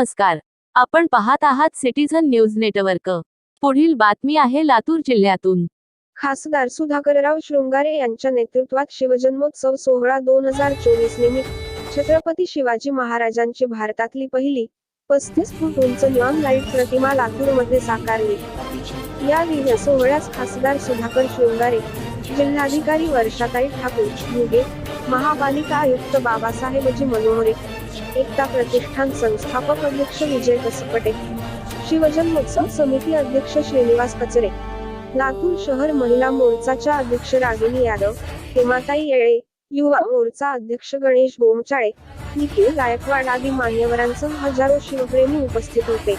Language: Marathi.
नमस्कार. आपण पाहत आहात सिटीझन न्यूज नेटवर्क. पुढील बातमी आहे लातूर जिल्ह्यातून. खासदार सुधाकरराव शृंगारे यांच्या नेतृत्वात शिवजन्मोत्सव सोहळा दोन हजार चोवीस निमित्त. छत्रपती शिवाजी महाराजांची भारतातली पहिली पस्तीस फूट उंच नॉन लाइट प्रतिमा लातूरमध्ये साकारली. या दिव्य सोहळ्यास खासदार सुधाकर शृंगारे जिल्हाधिकारी वर्षाताई ठाकूर घुगे महापालिका आयुक्त बाबासाहेबजी मनोहरे एकता प्रतिष्ठान संस्थापक अध्यक्ष विजय कसपटे. शिवजन्मोत्सव समिती अध्यक्ष श्रीनिवास कचरे. लातूर शहर महिला मोर्चाच्या अध्यक्ष रागिनी यादव हेमाताई येळे युवा मोर्चा अध्यक्ष गणेश बोमचाळे निखिल गायकवाड आदी मान्यवरांसह हजारो शिवप्रेमी उपस्थित होते.